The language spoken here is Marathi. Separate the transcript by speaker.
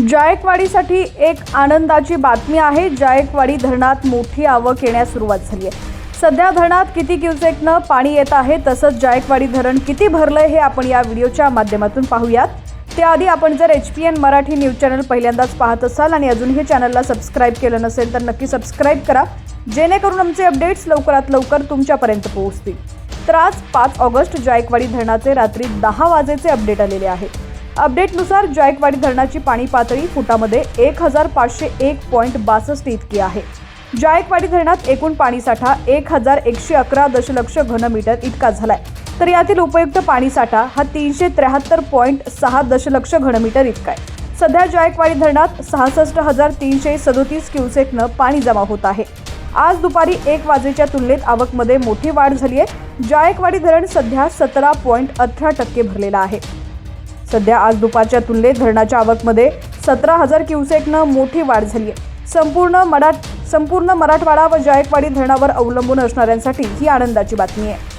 Speaker 1: जायकवाडीसाठी एक आनंदाची बातमी आहे. जायकवाडी धरणात मोठी आवक येण्यास सुरुवात झाली आहे. सध्या धरणात किती क्युसेकनं पाणी येत आहे तसंच जायकवाडी धरण किती भरलंय हे आपण या व्हिडिओच्या माध्यमातून पाहूयात. त्याआधी आपण जर H P N Marathi news channel पहिल्यांदाच पाहत असाल आणि अजूनही चॅनलला सबस्क्राईब केलं नसेल तर नक्की सबस्क्राईब करा. जेणेकरून आमचे अपडेट्स लवकरात लवकर तुमच्यापर्यंत पोहोचतील. तर आज पाच ऑगस्ट जायकवाडी धरणाचे रात्री दहा वाजेचे अपडेट आलेले आहे. अपडेटनुसार जायकवाडी धरणाची पाणी पातळी फुटामध्ये एक हजार पाचशे एक पॉईंट बासष्ट इतकी आहे. जायकवाडी धरणात एकूण पाणीसाठा एक हजार एकशे अकरा दशलक्ष घनमीटर इतका झालाय. तर यातील उपयुक्त पाणीसाठा हा तीनशे त्र्याहत्तर पॉईंट सहा दशलक्ष घनमीटर इतका आहे. सध्या जायकवाडी धरणात सहासष्ट हजार तीनशे सदोतीस क्युसेकनं पाणी जमा होत आहे. आज दुपारी एक वाजेच्या तुलनेत आवकमध्ये मोठी वाढ झाली आहे जायकवाडी धरण सध्या सतरा पॉईंट अठरा टक्के भरलेला आहे. सध्या आज दुपारच्या तुलनेत धरणाच्या आवकमध्ये सतरा हजार क्युसेकनं मोठी वाढ झाली आहे. संपूर्ण मराठ संपूर्ण मराठवाडा व जायकवाडी धरणावर अवलंबून असणाऱ्यांसाठी ही आनंदाची बातमी आहे.